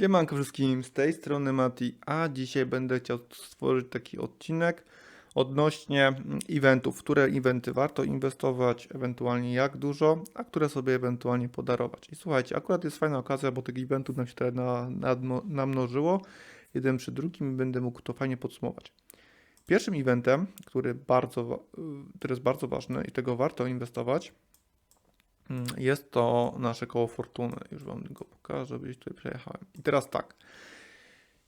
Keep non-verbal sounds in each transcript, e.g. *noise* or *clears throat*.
Siemanko wszystkim, z tej strony Mati, a dzisiaj będę chciał stworzyć taki odcinek odnośnie mm, eventów, które eventy warto inwestować, ewentualnie jak dużo, a które sobie ewentualnie podarować. I słuchajcie, akurat jest fajna okazja, bo tych eventów nam się tutaj na, nadmo- namnożyło, jeden przy drugim i będę mógł to fajnie podsumować. Pierwszym eventem, który, bardzo, y, który jest bardzo ważny i tego warto inwestować, Jest to nasze koło fortuny. Już Wam go pokażę, gdzieś tutaj przejechałem. I teraz tak.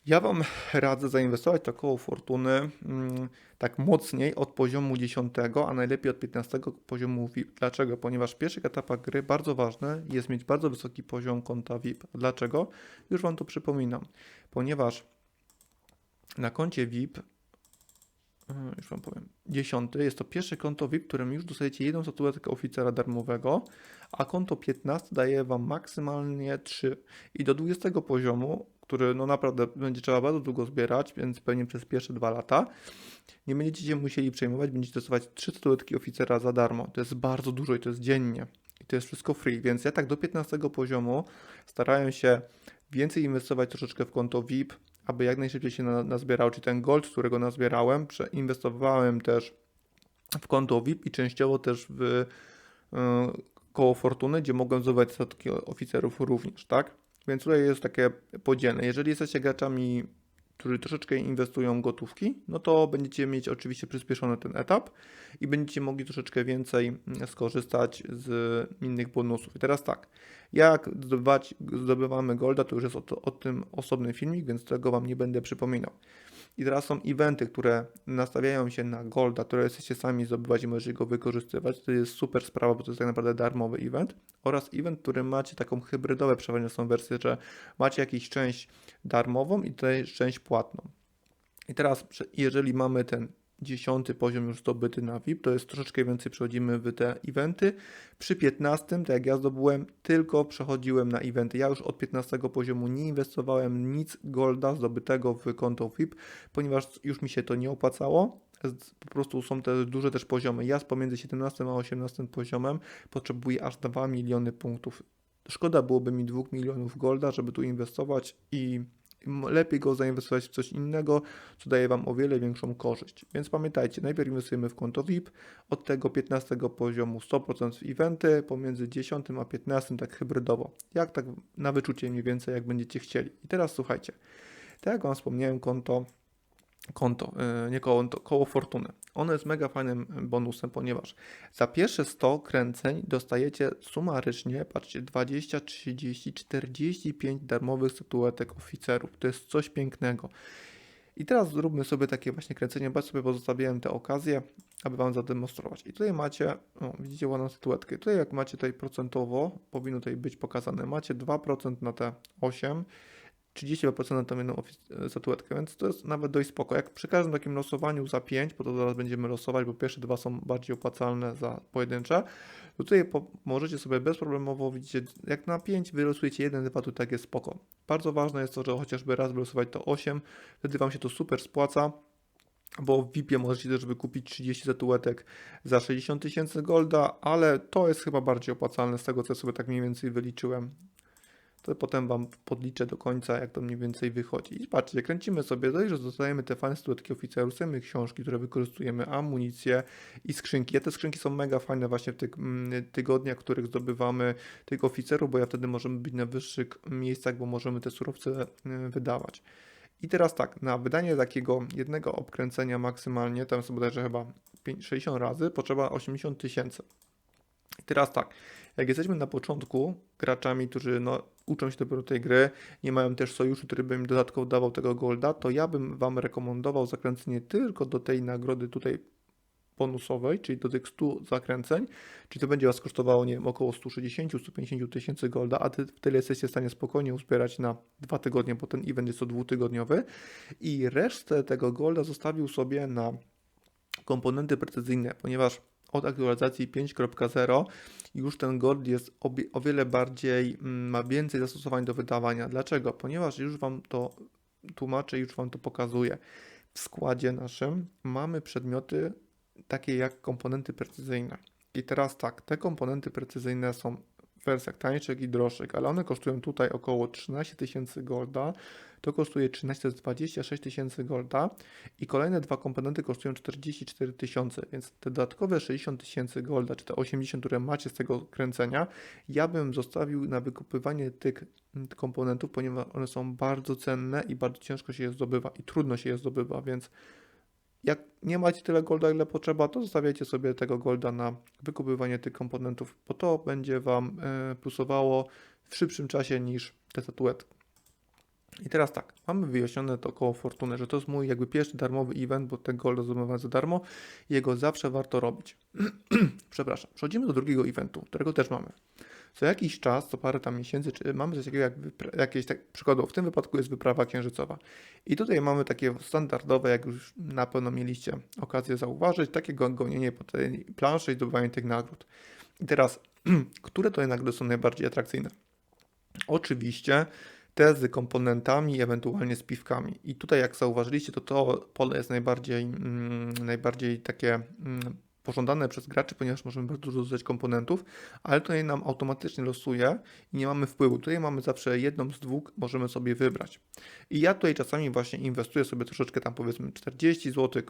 Ja Wam radzę zainwestować to koło fortuny mm, tak mocniej od poziomu 10, a najlepiej od 15 poziomu VIP. Dlaczego? Ponieważ w pierwszych etapach gry bardzo ważne jest mieć bardzo wysoki poziom konta VIP. Dlaczego? Już Wam to przypominam. Ponieważ na koncie VIP Mm, już wam powiem. Dziesiąty jest to pierwsze konto VIP, którym już dostajecie jedną statuetkę oficera darmowego, a konto 15 daje wam maksymalnie 3. I do 20 poziomu, który no naprawdę będzie trzeba bardzo długo zbierać, więc pewnie przez pierwsze dwa lata, nie będziecie się musieli przejmować, będziecie dostawać 3 statuetki oficera za darmo. To jest bardzo dużo i to jest dziennie. I to jest wszystko free, więc ja tak do 15 poziomu starałem się więcej inwestować troszeczkę w konto VIP, aby jak najszybciej się na, nazbierał, czyli ten gold, którego nazbierałem, przeinwestowałem też w konto VIP i częściowo też w y, koło fortuny, gdzie mogłem zdobywać statki oficerów również, tak? Więc tutaj jest takie podzielne. Jeżeli jesteście graczami, którzy troszeczkę inwestują gotówki, no to będziecie mieć oczywiście przyspieszony ten etap i będziecie mogli troszeczkę więcej mm, skorzystać z innych bonusów. I teraz tak, jak zdobywać, zdobywamy golda, to już jest o, o tym osobny filmik, więc tego Wam nie będę przypominał. I teraz są eventy, które nastawiają się na golda, które jesteście sami zdobywać i możecie go wykorzystywać. To jest super sprawa, bo to jest tak naprawdę darmowy event. Oraz event, w którym macie taką hybrydowe są wersje, że macie jakąś część darmową i tutaj część płatną. I teraz, jeżeli mamy ten dziesiąty poziom już zdobyty na VIP, to jest troszeczkę więcej przechodzimy w te eventy. Przy 15, tak jak ja zdobyłem, tylko przechodziłem na eventy. Ja już od 15 poziomu nie inwestowałem nic golda zdobytego w konto VIP, ponieważ już mi się to nie opłacało. Po prostu są te duże też poziomy. Ja pomiędzy 17 a 18 poziomem potrzebuję aż 2 miliony punktów. Szkoda byłoby mi 2 milionów golda, żeby tu inwestować i lepiej go zainwestować w coś innego, co daje Wam o wiele większą korzyść. Więc pamiętajcie, najpierw inwestujemy w konto VIP, od tego 15 poziomu 100% w eventy, pomiędzy 10 a 15 tak hybrydowo. Jak tak na wyczucie mniej więcej, jak będziecie chcieli. I teraz słuchajcie, tak jak Wam wspomniałem, konto konto, yy, nie koło, koło fortuny. Ono jest mega fajnym bonusem, ponieważ za pierwsze 100 kręceń dostajecie sumarycznie, patrzcie, 20, 30, 45 darmowych statuetek oficerów. To jest coś pięknego. I teraz zróbmy sobie takie właśnie kręcenie, bo sobie pozostawiłem tę okazję, aby Wam zademonstrować. I tutaj macie, o, widzicie ładną statuetkę. Tutaj jak macie tutaj procentowo, powinno tutaj być pokazane, macie 2% na te 8, 32% na tą jedną ofi- statuetkę, więc to jest nawet dość spoko. Jak przy każdym takim losowaniu za 5, bo to zaraz będziemy losować, bo pierwsze dwa są bardziej opłacalne za pojedyncze, tutaj po, możecie sobie bezproblemowo, widzicie, jak na 5 wylosujecie 1, 2, to tak jest spoko. Bardzo ważne jest to, że chociażby raz wylosować to 8, wtedy Wam się to super spłaca. Bo w VIP-ie możecie też wykupić 30 statuetek za 60 tysięcy golda, ale to jest chyba bardziej opłacalne z tego, co sobie tak mniej więcej wyliczyłem to potem Wam podliczę do końca, jak to mniej więcej wychodzi. I patrzcie, kręcimy sobie, dość, że dostajemy te fajne statuetki oficerów, chcemy książki, które wykorzystujemy, amunicję i skrzynki. Ja te skrzynki są mega fajne właśnie w tych mm, tygodniach, w których zdobywamy tych oficerów, bo ja wtedy możemy być na wyższych miejscach, bo możemy te surowce y, wydawać. I teraz tak, na wydanie takiego jednego obkręcenia maksymalnie, tam sobie bodajże chyba 5, 60 razy, potrzeba 80 tysięcy. I teraz tak, jak jesteśmy na początku graczami, którzy no, uczą się dopiero tej gry, nie mają też sojuszu, który by im dodatkowo dawał tego golda, to ja bym Wam rekomendował zakręcenie tylko do tej nagrody tutaj bonusowej, czyli do tych 100 zakręceń, czyli to będzie Was kosztowało, nie wiem, około 160-150 tysięcy golda, a ty, tyle jesteście w stanie spokojnie uzbierać na dwa tygodnie, bo ten event jest to dwutygodniowy. I resztę tego golda zostawił sobie na komponenty precyzyjne, ponieważ od aktualizacji 5.0 już ten gold jest o wiele bardziej, mm, ma więcej zastosowań do wydawania. Dlaczego? Ponieważ już Wam to tłumaczę, już Wam to pokazuję. W składzie naszym mamy przedmioty takie jak komponenty precyzyjne. I teraz tak, te komponenty precyzyjne są wersjach tańszych i droższych, ale one kosztują tutaj około 13 tysięcy golda. To kosztuje 13, to jest 26 tysięcy golda i kolejne dwa komponenty kosztują 44 tysiące, więc te dodatkowe 60 tysięcy golda, czy te 80, które macie z tego kręcenia, ja bym zostawił na wykupywanie tych mm, komponentów, ponieważ one są bardzo cenne i bardzo ciężko się je zdobywa i trudno się je zdobywa, więc jak nie macie tyle golda, ile potrzeba, to zostawiajcie sobie tego golda na wykupywanie tych komponentów, bo to będzie Wam e, plusowało w szybszym czasie niż te statuetki. I teraz tak, mamy wyjaśnione to koło fortuny, że to jest mój jakby pierwszy darmowy event, bo ten gold zdobywamy za darmo i jego zawsze warto robić. *clears throat* Przepraszam, przechodzimy do drugiego eventu, którego też mamy. Co jakiś czas, co parę tam miesięcy, czy mamy coś takiego jak jakieś tak, przykładowo, w tym wypadku jest wyprawa księżycowa. I tutaj mamy takie standardowe, jak już na pewno mieliście okazję zauważyć, takie go- gonienie po tej planszy i zdobywanie tych nagród. I teraz, *clears throat* które to nagrody są najbardziej atrakcyjne? Oczywiście te z komponentami, ewentualnie z piwkami. I tutaj, jak zauważyliście, to to pole jest najbardziej, mm, najbardziej takie mm, pożądane przez graczy, ponieważ możemy bardzo dużo dodać komponentów, ale tutaj nam automatycznie losuje i nie mamy wpływu. Tutaj mamy zawsze jedną z dwóch, możemy sobie wybrać. I ja tutaj czasami właśnie inwestuję sobie troszeczkę tam powiedzmy 40 zł,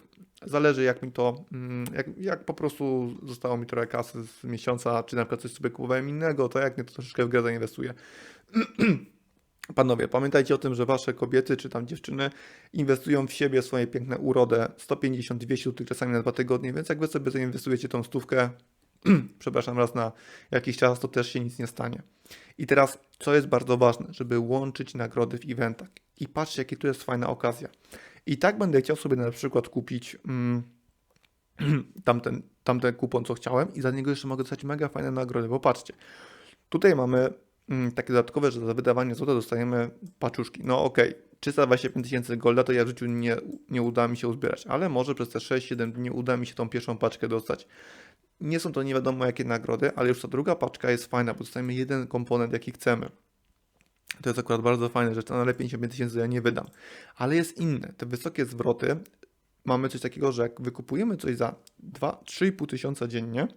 zależy jak mi to, mm, jak, jak po prostu zostało mi trochę kasy z miesiąca, czy na przykład coś sobie kupowałem innego, to jak mnie to troszeczkę w grę zainwestuję. *clears throat* Panowie, pamiętajcie o tym, że wasze kobiety czy tam dziewczyny inwestują w siebie swoje piękne urodę 150-200 zł czasami na dwa tygodnie, więc jak wy sobie zainwestujecie tą stówkę, *clears throat* przepraszam, raz na jakiś czas, to też się nic nie stanie. I teraz, co jest bardzo ważne, żeby łączyć nagrody w eventach. I patrzcie, jaki tu jest fajna okazja. I tak będę chciał sobie na przykład kupić mm, *clears throat* tamten, tamten kupon, co chciałem i za niego jeszcze mogę dostać mega fajne nagrody, bo patrzcie, tutaj mamy takie dodatkowe, że za wydawanie złota dostajemy paczuszki. No okej, 325 tysięcy golda to ja w życiu nie, nie uda mi się uzbierać, ale może przez te 6-7 dni uda mi się tą pierwszą paczkę dostać. Nie są to nie wiadomo jakie nagrody, ale już ta druga paczka jest fajna, bo dostajemy jeden komponent jaki chcemy. To jest akurat bardzo fajne, że ale 55 tysięcy ja nie wydam. Ale jest inne, te wysokie zwroty, mamy coś takiego, że jak wykupujemy coś za 2-3,5 tysiąca dziennie,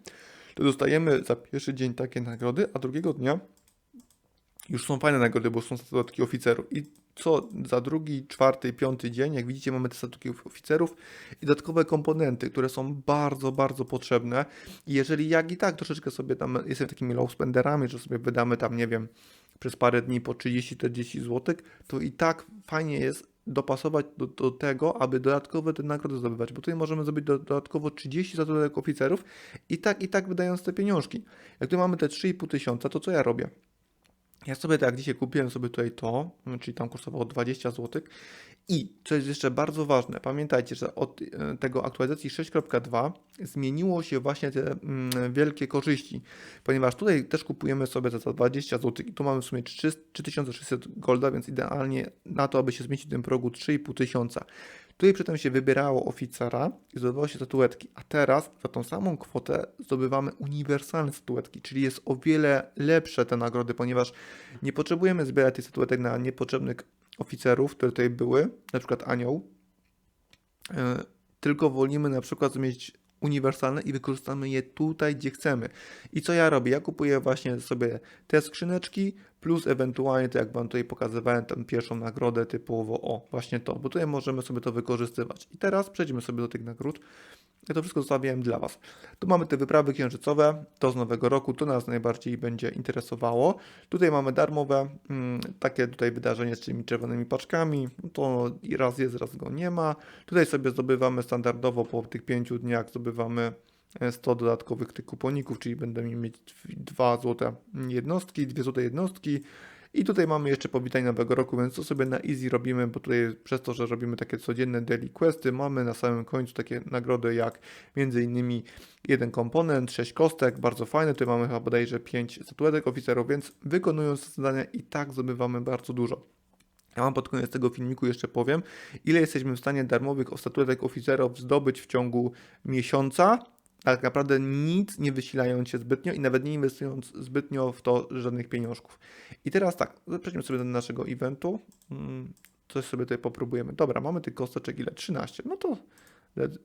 to dostajemy za pierwszy dzień takie nagrody, a drugiego dnia już są fajne nagrody, bo są statutki oficerów. I co za drugi, czwarty, piąty dzień, jak widzicie, mamy te statutki oficerów i dodatkowe komponenty, które są bardzo, bardzo potrzebne. I jeżeli jak i tak troszeczkę sobie tam jestem takimi low spenderami, że sobie wydamy tam, nie wiem, przez parę dni po 30-40 zł, to i tak fajnie jest dopasować do, do tego, aby dodatkowe te nagrody zdobywać, bo tutaj możemy zrobić do, dodatkowo 30 statutek oficerów i tak, i tak wydając te pieniążki. Jak tu mamy te 3,5 tysiąca, to co ja robię? Ja sobie tak dzisiaj kupiłem sobie tutaj to, czyli tam kosztowało 20 zł. I co jest jeszcze bardzo ważne, pamiętajcie, że od e, tego aktualizacji 6.2 zmieniło się właśnie te mm, wielkie korzyści, ponieważ tutaj też kupujemy sobie za 20 zł i tu mamy w sumie 3, 3600 golda, więc idealnie na to, aby się zmieścić w tym progu 3,5 Tutaj przedtem się wybierało oficera i zdobywało się statuetki, a teraz za tą samą kwotę zdobywamy uniwersalne statuetki, czyli jest o wiele lepsze te nagrody, ponieważ nie potrzebujemy zbierać tych statuetek na niepotrzebnych oficerów, które tutaj były, na przykład anioł, yy, tylko wolimy na przykład mieć uniwersalne i wykorzystamy je tutaj, gdzie chcemy. I co ja robię? Ja kupuję właśnie sobie te skrzyneczki, plus ewentualnie, to jak Wam tutaj pokazywałem, tam pierwszą nagrodę typowo, o, właśnie to, bo tutaj możemy sobie to wykorzystywać. I teraz przejdźmy sobie do tych nagród. Ja to wszystko zostawiłem dla Was. Tu mamy te wyprawy księżycowe, to z nowego roku, to nas najbardziej będzie interesowało. Tutaj mamy darmowe, mm, takie tutaj wydarzenie z tymi czerwonymi paczkami, to raz jest, raz go nie ma. Tutaj sobie zdobywamy standardowo po tych pięciu dniach, zdobywamy 100 dodatkowych tych kuponików, czyli będziemy mieć dwa złote jednostki, dwie złote jednostki. I tutaj mamy jeszcze powitanie nowego roku, więc to sobie na easy robimy, bo tutaj przez to, że robimy takie codzienne daily questy, mamy na samym końcu takie nagrody jak innymi jeden komponent, 6 kostek, bardzo fajne, tutaj mamy chyba bodajże 5 statuetek oficerów, więc wykonując zadania i tak zdobywamy bardzo dużo. Ja Wam pod koniec tego filmiku jeszcze powiem, ile jesteśmy w stanie darmowych statuetek oficerów zdobyć w ciągu miesiąca, tak naprawdę nic nie wysilając się zbytnio i nawet nie inwestując zbytnio w to żadnych pieniążków. I teraz tak, przejdźmy sobie do naszego eventu. Mm, Coś sobie tutaj popróbujemy. Dobra, mamy tych kosteczek ile? 13. No to let's,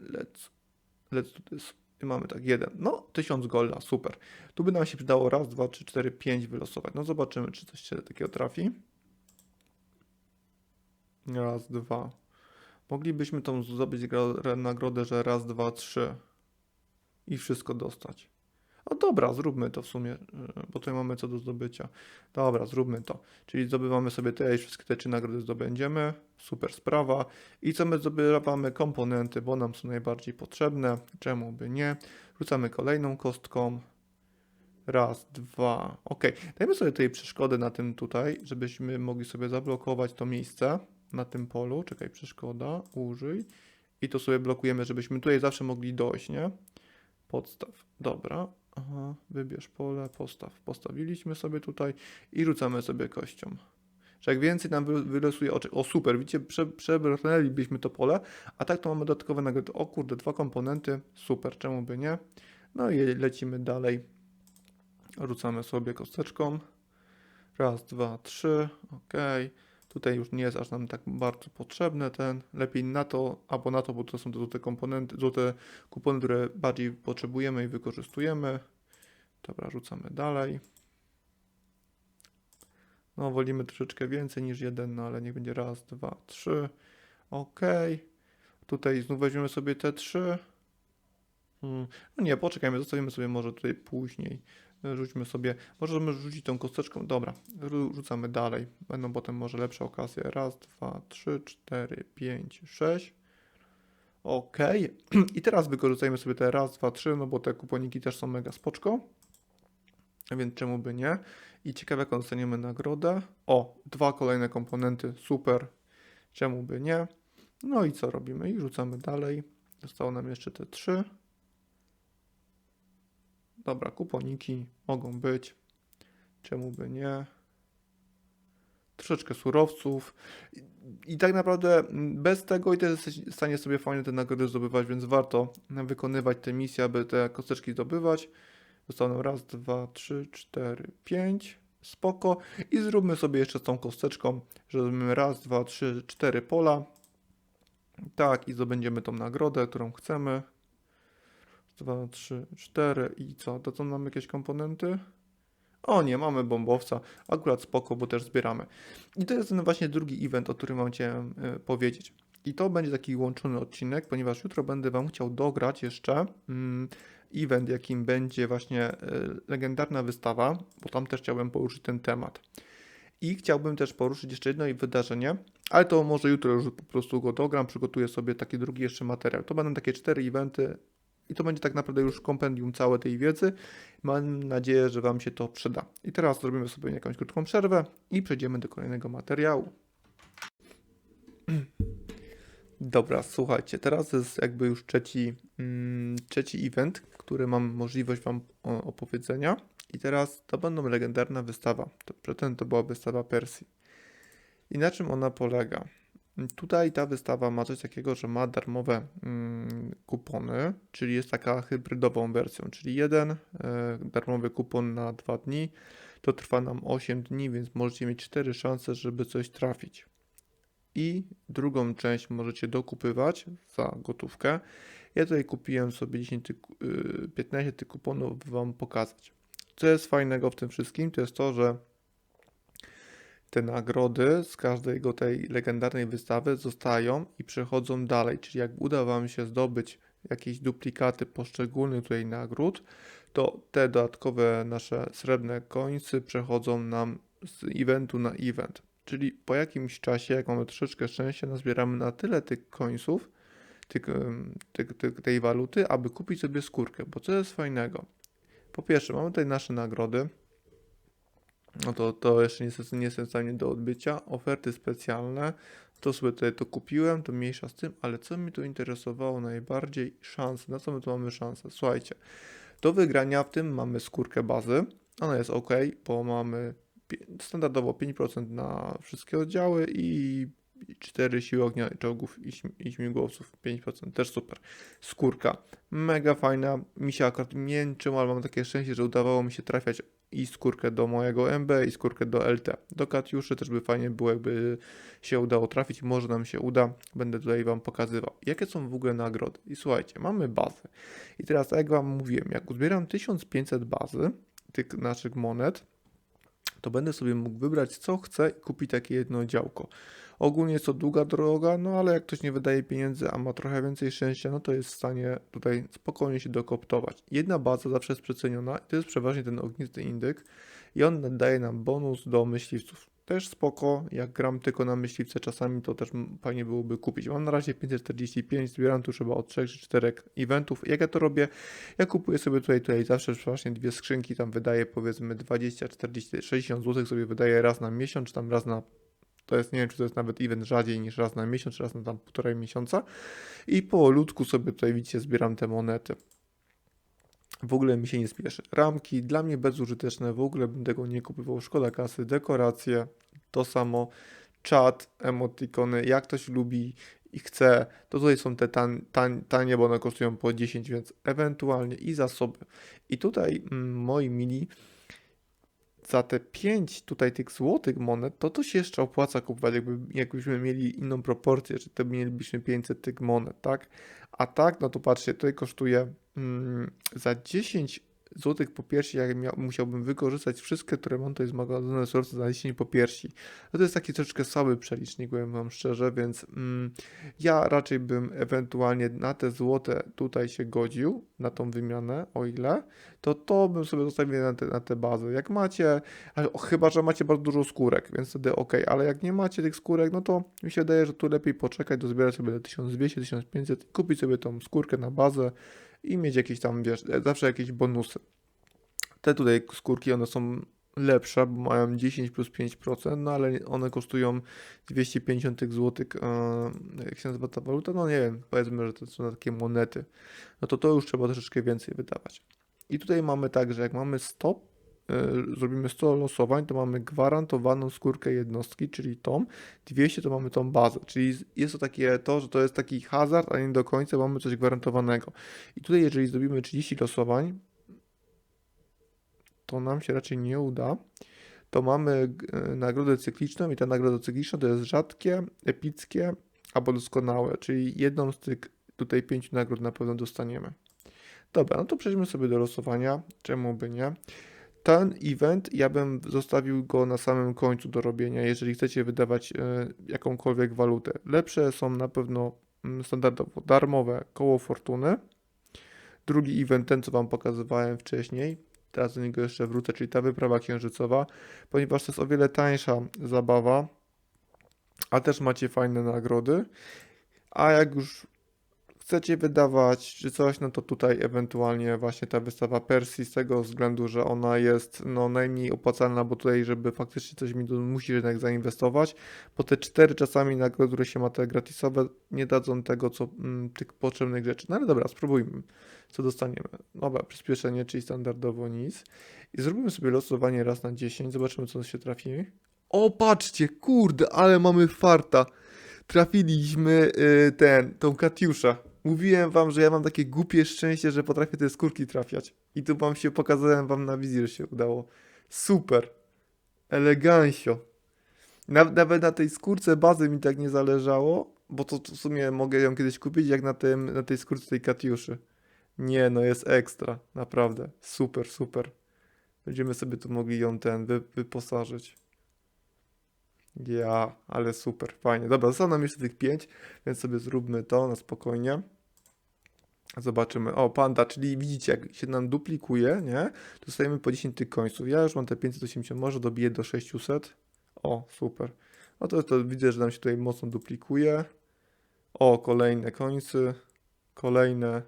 let's, let's do this. I mamy tak, jeden. No, 1000 golda, super. Tu by nam się przydało raz, dwa, trzy, cztery, pięć wylosować. No zobaczymy, czy coś się takiego trafi. Raz, dwa. Moglibyśmy tą zdobyć nagrodę, że raz, dwa, trzy. I wszystko dostać. O dobra, zróbmy to w sumie, y, bo tutaj mamy co do zdobycia. Dobra, zróbmy to. Czyli zdobywamy sobie te i wszystkie te trzy nagrody zdobędziemy. Super sprawa. I co my zdobywamy? Komponenty, bo nam są najbardziej potrzebne. Czemu by nie? Rzucamy kolejną kostką. Raz, dwa. Ok. Dajmy sobie tutaj przeszkodę na tym tutaj, żebyśmy mogli sobie zablokować to miejsce na tym polu. Czekaj, przeszkoda, użyj. I to sobie blokujemy, żebyśmy tutaj zawsze mogli dojść, nie? Podstaw. Dobra. Aha, wybierz pole, postaw. Postawiliśmy sobie tutaj i rzucamy sobie kością. Że jak więcej nam wy- wylosuje oczy. O super, widzicie, prze, przebrnęlibyśmy to pole, a tak to mamy dodatkowe nagrody. O kurde, dwa komponenty, super, czemu by nie? No i lecimy dalej. Rzucamy sobie kosteczką. Raz, dwa, trzy, ok. Tutaj już nie jest aż nam tak bardzo potrzebne ten. Lepiej na to, albo na to, bo to są te złote komponenty, złote kupony, które bardziej potrzebujemy i wykorzystujemy. Dobra, rzucamy dalej. No, wolimy troszeczkę więcej niż jeden, no ale niech będzie raz, dwa, trzy. Ok. Tutaj znów weźmiemy sobie te trzy. Hmm. No nie, poczekajmy, zostawimy sobie może tutaj później. Rzućmy sobie, możemy rzucić tą kosteczką. Dobra, rzu- rzucamy dalej. Będą potem może lepsze okazje. Raz, dwa, trzy, cztery, pięć, sześć. Ok. *clears throat* I teraz wykorzystajmy sobie te raz, dwa, trzy, no bo te kuponiki też są mega spoczko. Więc czemu by nie? I ciekawe, jaką dostaniemy nagrodę. O, dwa kolejne komponenty, super. Czemu by nie? No i co robimy? I rzucamy dalej. Zostało nam jeszcze te trzy. Dobra, kuponiki mogą być. Czemu by nie? Troszeczkę surowców. I, I tak naprawdę mm, bez tego i też jesteś w stanie sobie fajnie te nagrody zdobywać, więc warto wykonywać te misje, aby te kosteczki zdobywać. Zostało nam raz, dwa, trzy, cztery, pięć. Spoko. I zróbmy sobie jeszcze z tą kosteczką, że zrobimy raz, dwa, trzy, cztery pola. Tak, i zdobędziemy tą nagrodę, którą chcemy. 2, 3, 4 i co? Co mamy jakieś komponenty? O nie, mamy bombowca. Akurat spoko, bo też zbieramy. I to jest ten właśnie drugi event, o którym mam Cię y, powiedzieć. I to będzie taki łączony odcinek, ponieważ jutro będę Wam chciał dograć jeszcze mm, event, jakim będzie właśnie y, legendarna wystawa, bo tam też chciałbym poruszyć ten temat. I chciałbym też poruszyć jeszcze jedno wydarzenie, ale to może jutro już po prostu go dogram, przygotuję sobie taki drugi jeszcze materiał. To będą takie cztery eventy i to będzie tak naprawdę już kompendium całej tej wiedzy. Mam nadzieję, że Wam się to przyda. I teraz zrobimy sobie jakąś krótką przerwę i przejdziemy do kolejnego materiału. *clears throat* Dobra, słuchajcie, teraz jest jakby już trzeci, mm, trzeci event, który mam możliwość Wam opowiedzenia. I teraz to będą legendarna wystawa. To, przedtem to była wystawa Persji. I na czym ona polega? Tutaj ta wystawa ma coś takiego, że ma darmowe mm, kupony, czyli jest taka hybrydową wersją, czyli jeden e, darmowy kupon na dwa dni, to trwa nam 8 dni, więc możecie mieć 4 szanse, żeby coś trafić. I drugą część możecie dokupywać za gotówkę. Ja tutaj kupiłem sobie 10 tych, y, 15 tych kuponów, by Wam pokazać. Co jest fajnego w tym wszystkim, to jest to, że te nagrody z każdego tej legendarnej wystawy zostają i przechodzą dalej. Czyli jak uda Wam się zdobyć jakieś duplikaty poszczególnych tutaj nagród, to te dodatkowe nasze srebrne końcy przechodzą nam z eventu na event. Czyli po jakimś czasie, jak mamy troszeczkę szczęścia, nazbieramy na tyle tych końców, tych, tych, tych, tej waluty, aby kupić sobie skórkę. Bo co jest fajnego? Po pierwsze, mamy tutaj nasze nagrody, no to, to jeszcze niestety nie jestem w stanie do odbycia. Oferty specjalne. To sobie tutaj to kupiłem, to mniejsza z tym, ale co mi tu interesowało najbardziej? Szanse. Na co my tu mamy szanse? Słuchajcie, do wygrania w tym mamy skórkę bazy. Ona jest ok, bo mamy standardowo 5% na wszystkie oddziały i 4 siły ognia czołgów i, śm- i śmigłowców, 5%, też super. Skórka, mega fajna, mi się akurat mięczyło, ale mam takie szczęście, że udawało mi się trafiać i skórkę do mojego MB i skórkę do LT. Do Katiuszy też by fajnie było, jakby się udało trafić, może nam się uda, będę tutaj Wam pokazywał. Jakie są w ogóle nagrody? I słuchajcie, mamy bazę. I teraz, jak Wam mówiłem, jak uzbieram 1500 bazy, tych naszych monet, to będę sobie mógł wybrać co chcę i kupić takie jedno działko. Ogólnie jest to długa droga, no ale jak ktoś nie wydaje pieniędzy, a ma trochę więcej szczęścia, no to jest w stanie tutaj spokojnie się dokoptować. Jedna baza zawsze jest przeceniona i to jest przeważnie ten ognisty indyk i on daje nam bonus do myśliwców. Też spoko, jak gram tylko na myśliwce czasami, to też fajnie byłoby kupić. Mam na razie 545, zbieram tu chyba od 3 czy 4 eventów. Jak ja to robię? Ja kupuję sobie tutaj, tutaj zawsze przeważnie dwie skrzynki, tam wydaję powiedzmy 20, 40, 60 zł sobie wydaję raz na miesiąc, czy tam raz na to jest, nie wiem, czy to jest nawet event rzadziej niż raz na miesiąc, czy raz na tam półtorej miesiąca. I po ludku sobie tutaj widzicie, zbieram te monety. W ogóle mi się nie spieszy. Ramki dla mnie bezużyteczne, w ogóle bym tego nie kupował. Szkoda kasy, dekoracje, to samo. Czat, emotikony, jak ktoś lubi i chce, to tutaj są te tan, tan, tanie, bo one kosztują po 10, więc ewentualnie i zasoby. I tutaj, mm, moi mili, za te 5 tutaj tych złotych monet, to to się jeszcze opłaca kupować, jakby, jakbyśmy mieli inną proporcję, że to mielibyśmy 500 tych monet, tak? A tak, no to patrzcie, tutaj kosztuje mm, za 10 złotych po piersi, jak mia- musiałbym wykorzystać wszystkie, które mam tutaj z magazynu surowców za 10 po piersi. No to jest taki troszeczkę słaby przelicznik, powiem wam szczerze, więc mm, ja raczej bym ewentualnie na te złote tutaj się godził, na tą wymianę, o ile, to to bym sobie zostawił na te, na te bazy. Jak macie, ale o, chyba, że macie bardzo dużo skórek, więc wtedy ok, ale jak nie macie tych skórek, no to mi się wydaje, że tu lepiej poczekać, dozbierać sobie do 1200, 1500, kupić sobie tą skórkę na bazę i mieć jakieś tam, wiesz, e, zawsze jakieś bonusy. Te tutaj skórki, one są lepsze, bo mają 10 plus 5%, no ale one kosztują 250 zł, e, jak się nazywa ta waluta, no nie wiem, powiedzmy, że to są takie monety, no to to już trzeba troszeczkę więcej wydawać. I tutaj mamy tak, że jak mamy 100, y, zrobimy 100 losowań, to mamy gwarantowaną skórkę jednostki, czyli tą, 200 to mamy tą bazę, czyli jest to takie to, że to jest taki hazard, a nie do końca mamy coś gwarantowanego. I tutaj jeżeli zrobimy 30 losowań, to nam się raczej nie uda. To mamy y, nagrodę cykliczną i ta nagroda cykliczna to jest rzadkie, epickie albo doskonałe, czyli jedną z tych tutaj pięciu nagród na pewno dostaniemy. Dobra, no to przejdźmy sobie do losowania. Czemu by nie? Ten event ja bym zostawił go na samym końcu do robienia, jeżeli chcecie wydawać e, jakąkolwiek walutę. Lepsze są na pewno mm, standardowo darmowe koło fortuny. Drugi event, ten co Wam pokazywałem wcześniej, teraz do niego jeszcze wrócę, czyli ta wyprawa księżycowa, ponieważ to jest o wiele tańsza zabawa, a też macie fajne nagrody. A jak już chcecie wydawać czy coś, no to tutaj ewentualnie właśnie ta wystawa Persji z tego względu, że ona jest no najmniej opłacalna, bo tutaj, żeby faktycznie coś mi tu musi jednak zainwestować, bo te cztery czasami nagrody, które się ma te gratisowe, nie dadzą tego, co mm, tych potrzebnych rzeczy. No ale dobra, spróbujmy, co dostaniemy. Dobra, przyspieszenie, czyli standardowo nic. I zrobimy sobie losowanie raz na 10, zobaczymy, co się trafi. O, patrzcie, kurde, ale mamy farta. Trafiliśmy y, ten, tą Katiuszę. Mówiłem wam, że ja mam takie głupie szczęście, że potrafię te skórki trafiać. I tu wam się pokazałem wam na wizji, że się udało. Super. Elegancio. Naw- Nawet na tej skórce bazy mi tak nie zależało, bo to w sumie mogę ją kiedyś kupić, jak na, tym, na tej skórce tej Katiuszy. Nie, no jest ekstra. Naprawdę. Super, super. Będziemy sobie tu mogli ją ten wy, wyposażyć. Ja, ale super, fajnie. Dobra, zostało nam jeszcze tych pięć, więc sobie zróbmy to na spokojnie. Zobaczymy. O, panda, czyli widzicie, jak się nam duplikuje, nie? Dostajemy po 10 tych końców. Ja już mam te 580, może dobiję do 600. O, super. No to, to widzę, że nam się tutaj mocno duplikuje. O, kolejne końce. Kolejne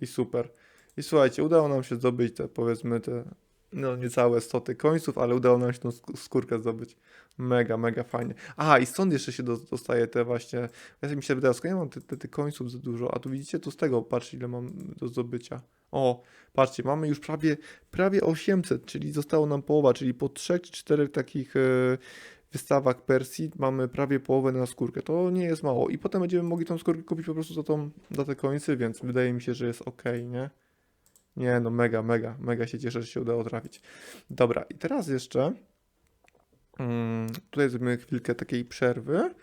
i super. I słuchajcie, udało nam się zdobyć te, powiedzmy, te, no niecałe 100 tych końców, ale udało nam się tą sk- skórkę zdobyć. Mega, mega fajnie. Aha, i stąd jeszcze się do, dostaje te właśnie. Ja mi się wydaje, skąd ja mam te, te, te końców za dużo, a tu widzicie, tu z tego, patrzcie ile mam do zdobycia. O, patrzcie, mamy już prawie, prawie 800, czyli zostało nam połowa, czyli po trzech czy czterech takich e, wystawach Persji mamy prawie połowę na skórkę. To nie jest mało. I potem będziemy mogli tą skórkę kupić po prostu za, tą, za te końcy, więc wydaje mi się, że jest ok, nie? Nie, no mega, mega, mega się cieszę, że się udało trafić. Dobra, i teraz jeszcze mm, tutaj zrobimy chwilkę takiej przerwy.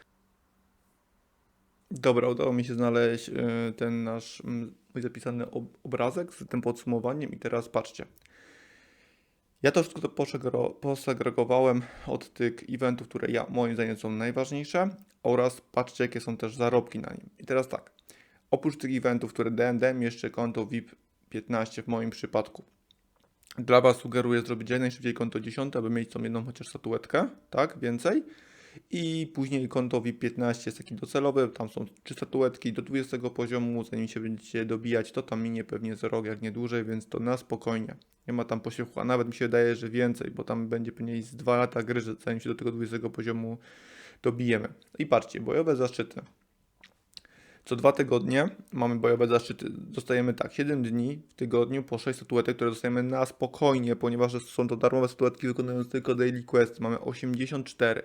Dobra, udało mi się znaleźć y, ten nasz mm, mój zapisany ob- obrazek z tym podsumowaniem i teraz patrzcie. Ja to wszystko to posegregowałem od tych eventów, które ja moim zdaniem są najważniejsze oraz patrzcie jakie są też zarobki na nim. I teraz tak, oprócz tych eventów, które dałem jeszcze konto VIP 15 w moim przypadku. Dla Was sugeruję zrobić jak najszybciej konto 10, aby mieć tą jedną chociaż statuetkę, tak, więcej. I później konto VIP 15 jest taki docelowy, tam są trzy statuetki do 20 poziomu, zanim się będziecie dobijać, to tam minie pewnie za rok, jak nie dłużej, więc to na spokojnie. Nie ma tam pośpiechu, a nawet mi się wydaje, że więcej, bo tam będzie pewnie z 2 lata gry, zanim się do tego 20 poziomu dobijemy. I patrzcie, bojowe zaszczyty. Co dwa tygodnie mamy bojowe zaszczyty. Dostajemy tak, 7 dni w tygodniu po 6 statuetek, które dostajemy na spokojnie, ponieważ są to darmowe statuetki wykonujące tylko daily quest. Mamy 84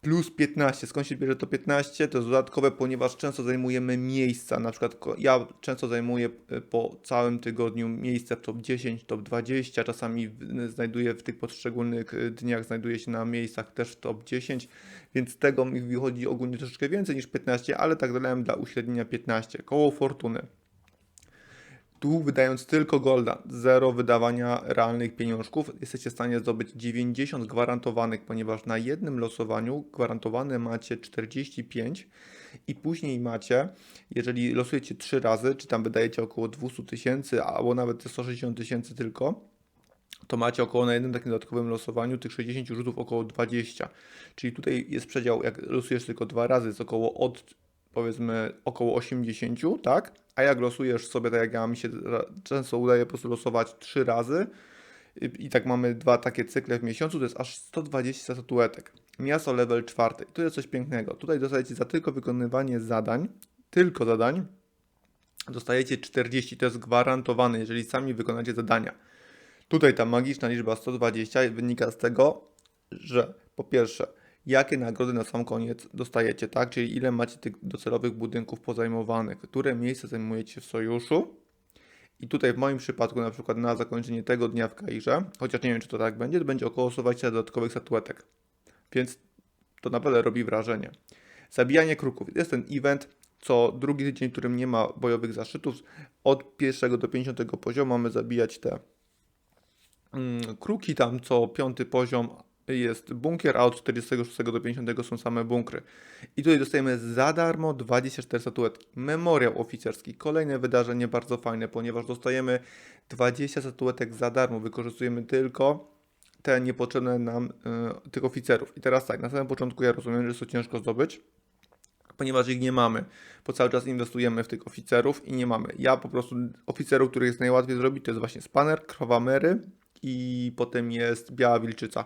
plus 15. Skąd się bierze to 15? To jest dodatkowe, ponieważ często zajmujemy miejsca. Na przykład ja często zajmuję y, po całym tygodniu miejsce w top 10, top 20. Czasami znajduję w tych poszczególnych y, dniach, znajduję się na miejscach też w top 10, więc tego mi wychodzi ogólnie troszeczkę więcej niż 15, ale tak dodałem dla uśrednienia 15. Koło fortuny. Tu wydając tylko golda, zero wydawania realnych pieniążków, jesteście w stanie zdobyć 90 gwarantowanych, ponieważ na jednym losowaniu gwarantowane macie 45 i później macie, jeżeli losujecie 3 razy, czy tam wydajecie około 200 tysięcy, albo nawet te 160 tysięcy tylko, to macie około na jednym takim dodatkowym losowaniu tych 60 rzutów około 20. Czyli tutaj jest przedział, jak losujesz tylko dwa razy, jest około od powiedzmy około 80, tak? A jak losujesz sobie, tak jak ja mi się często udaje po prostu losować 3 razy i, i tak mamy dwa takie cykle w miesiącu, to jest aż 120 statuetek. Miasto level 4. Tu jest coś pięknego. Tutaj dostajecie za tylko wykonywanie zadań, tylko zadań, dostajecie 40, to jest gwarantowane, jeżeli sami wykonacie zadania. Tutaj ta magiczna liczba 120 wynika z tego, że po pierwsze, jakie nagrody na sam koniec dostajecie, tak? Czyli ile macie tych docelowych budynków pozajmowanych, które miejsce zajmujecie w sojuszu. I tutaj w moim przypadku, na przykład na zakończenie tego dnia w Kairze, chociaż nie wiem, czy to tak będzie, to będzie około 120 dodatkowych statuetek. Więc to naprawdę robi wrażenie. Zabijanie kruków. Jest ten event, co drugi tydzień, w którym nie ma bojowych zaszczytów. Od pierwszego do 50 poziomu mamy zabijać te mm, kruki tam co piąty poziom jest bunkier, a od 46 do 50 są same bunkry. I tutaj dostajemy za darmo 24 statuetki. Memoriał oficerski, kolejne wydarzenie bardzo fajne, ponieważ dostajemy 20 statuetek za darmo. Wykorzystujemy tylko te niepotrzebne nam y, tych oficerów. I teraz tak, na samym początku ja rozumiem, że to ciężko zdobyć, ponieważ ich nie mamy, bo cały czas inwestujemy w tych oficerów i nie mamy. Ja po prostu oficerów, których jest najłatwiej zrobić, to jest właśnie spaner, krwamery i potem jest biała wilczyca.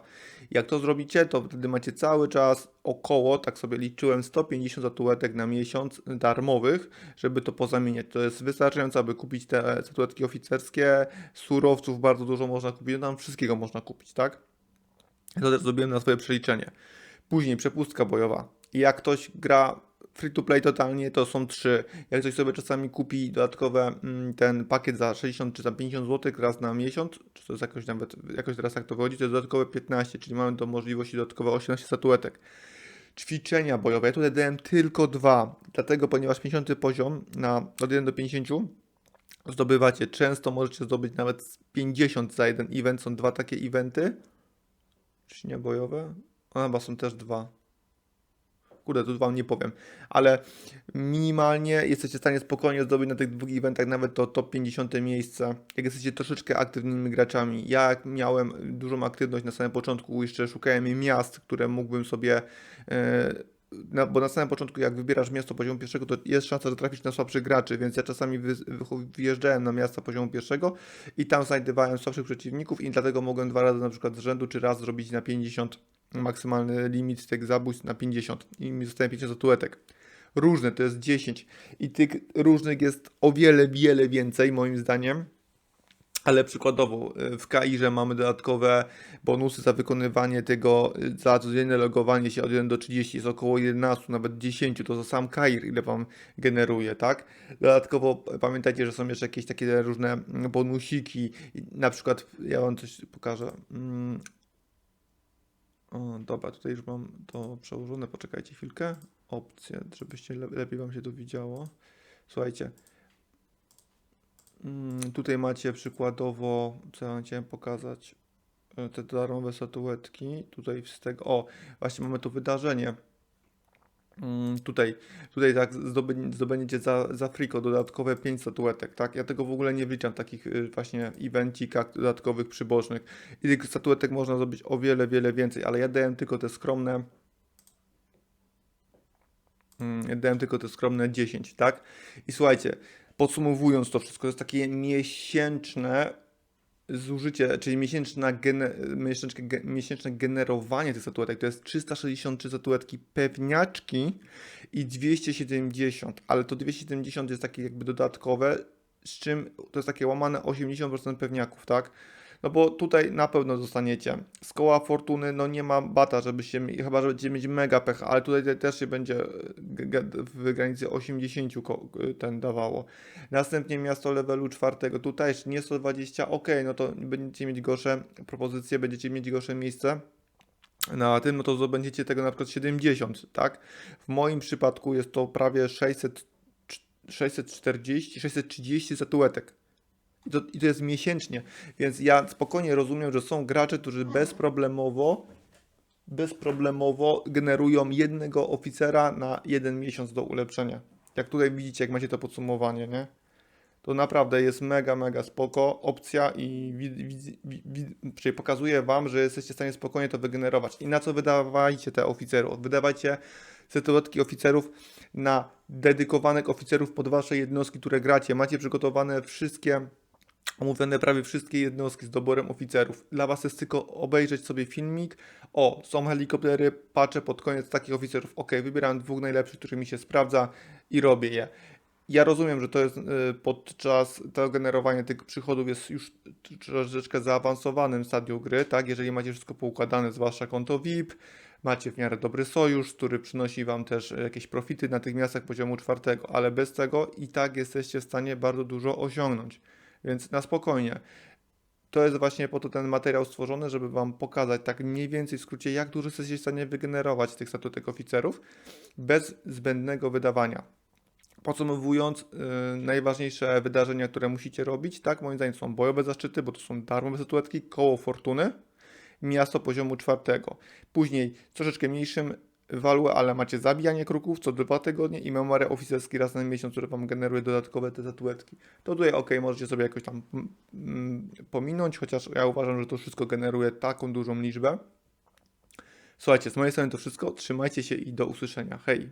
Jak to zrobicie, to wtedy macie cały czas około, tak sobie liczyłem, 150 statuetek na miesiąc darmowych, żeby to pozamieniać. To jest wystarczające, aby kupić te statuetki oficerskie, surowców bardzo dużo można kupić, no tam wszystkiego można kupić, tak? To też zrobiłem na swoje przeliczenie. Później przepustka bojowa. Jak ktoś gra free to play totalnie, to są trzy. Jak ktoś sobie czasami kupi dodatkowe mm, ten pakiet za 60 czy za 50 zł raz na miesiąc, czy to jest jakoś nawet, jakoś teraz tak to wychodzi, to jest dodatkowe 15, czyli mamy do możliwości dodatkowe 18 statuetek. Ćwiczenia bojowe. Ja tutaj dałem tylko dwa, dlatego ponieważ 50 poziom na od 1 do 50 zdobywacie. Często możecie zdobyć nawet z 50 za jeden event. Są dwa takie eventy. Ćwiczenia bojowe. One chyba są też dwa. Kurde, tu wam nie powiem, ale minimalnie jesteście w stanie spokojnie zdobyć na tych dwóch eventach nawet to top 50 miejsce. Jak jesteście troszeczkę aktywnymi graczami. Ja miałem dużą aktywność na samym początku, jeszcze szukałem miast, które mógłbym sobie. e, na, bo na samym początku, jak wybierasz miasto poziomu pierwszego, to jest szansa, że trafisz na słabszych graczy, więc ja czasami wy, wyjeżdżałem na miasta poziomu pierwszego i tam znajdowałem słabszych przeciwników i dlatego mogłem dwa razy na przykład z rzędu, czy raz zrobić na 50 maksymalny limit tych zabójstw na 50 i mi zostaje 50 statuetek. Różne to jest 10 i tych różnych jest o wiele, wiele więcej moim zdaniem. Ale przykładowo y, w Kairze mamy dodatkowe bonusy za wykonywanie tego, y, za codzienne logowanie się od 1 do 30 jest około 11, nawet 10, to za sam Kair ile Wam generuje, tak? Dodatkowo p- pamiętajcie, że są jeszcze jakieś takie różne mm, bonusiki, na przykład ja Wam coś pokażę. O, dobra, tutaj już mam to przełożone, poczekajcie chwilkę. Opcje, żebyście le lepiej Wam się to widziało. Słuchajcie, Mm, Tutaj macie przykładowo, co ja chciałem pokazać, e, te darmowe statuetki. Tutaj z tego, o, właśnie mamy tu wydarzenie. Mm, Tutaj, tutaj tak zdobędziecie za, za friko dodatkowe 5 statuetek, tak? Ja tego w ogóle nie wliczam, takich y, właśnie evencikach dodatkowych przybocznych. I tych statuetek można zrobić o wiele, wiele więcej, ale ja dałem tylko te skromne, mm, ja dałem tylko te skromne 10, tak? I słuchajcie, podsumowując to wszystko, to jest takie miesięczne zużycie, czyli miesięczna miesięczne generowanie tych statuetek, to jest 363 statuetki pewniaczki i 270, ale to 270 jest takie jakby dodatkowe, z czym to jest takie łamane 80% pewniaków, tak? No bo tutaj na pewno dostaniecie. Z koła fortuny, no nie ma bata, żebyście, chyba że będziecie mieć mega pecha, ale tutaj te- też się będzie e, w granicy 80 ko- ten dawało. Następnie miasto levelu czwartego, tutaj jeszcze nie 120, ok, no to będziecie mieć gorsze propozycje, będziecie mieć gorsze miejsce. Na tym, no to zdobędziecie tego na przykład 70, tak? W moim przypadku jest to prawie 600, 640, 630 statuetek. I to, I to jest miesięcznie, więc ja spokojnie rozumiem, że są gracze, którzy bezproblemowo, bezproblemowo generują jednego oficera na jeden miesiąc do ulepszenia. Jak tutaj widzicie, jak macie to podsumowanie, nie? To naprawdę jest mega, mega spoko opcja i czyli pokazuje Wam, że jesteście w stanie spokojnie to wygenerować. I na co wydawajcie te oficerów? Wydawajcie statuetki oficerów na dedykowanych oficerów pod Wasze jednostki, które gracie. Macie przygotowane wszystkie omówione prawie wszystkie jednostki z doborem oficerów. Dla Was jest tylko obejrzeć sobie filmik. O, są helikoptery, patrzę pod koniec takich oficerów. Ok, wybieram dwóch najlepszych, których mi się sprawdza i robię je. Ja rozumiem, że to jest y, podczas to generowanie tych przychodów jest już troszeczkę zaawansowanym stadium gry, tak? Jeżeli macie wszystko poukładane, zwłaszcza konto VIP, macie w miarę dobry sojusz, który przynosi Wam też y, jakieś profity na tych miastach poziomu czwartego, ale bez tego i tak jesteście w stanie bardzo dużo osiągnąć. Więc na spokojnie. To jest właśnie po to ten materiał stworzony, żeby Wam pokazać tak mniej więcej w skrócie, jak dużo jesteście w stanie wygenerować tych statutek oficerów bez zbędnego wydawania. Podsumowując, yy, najważniejsze wydarzenia, które musicie robić, tak, moim zdaniem są bojowe zaszczyty, bo to są darmowe statuetki, koło fortuny, miasto poziomu czwartego. Później troszeczkę mniejszym walu, ale macie zabijanie kruków co dwa tygodnie i memory oficerski raz na miesiąc, które Wam generuje dodatkowe te statuetki. To tutaj ok, możecie sobie jakoś tam mm, mm, pominąć, chociaż ja uważam, że to wszystko generuje taką dużą liczbę. Słuchajcie, z mojej strony to wszystko. Trzymajcie się i do usłyszenia. Hej!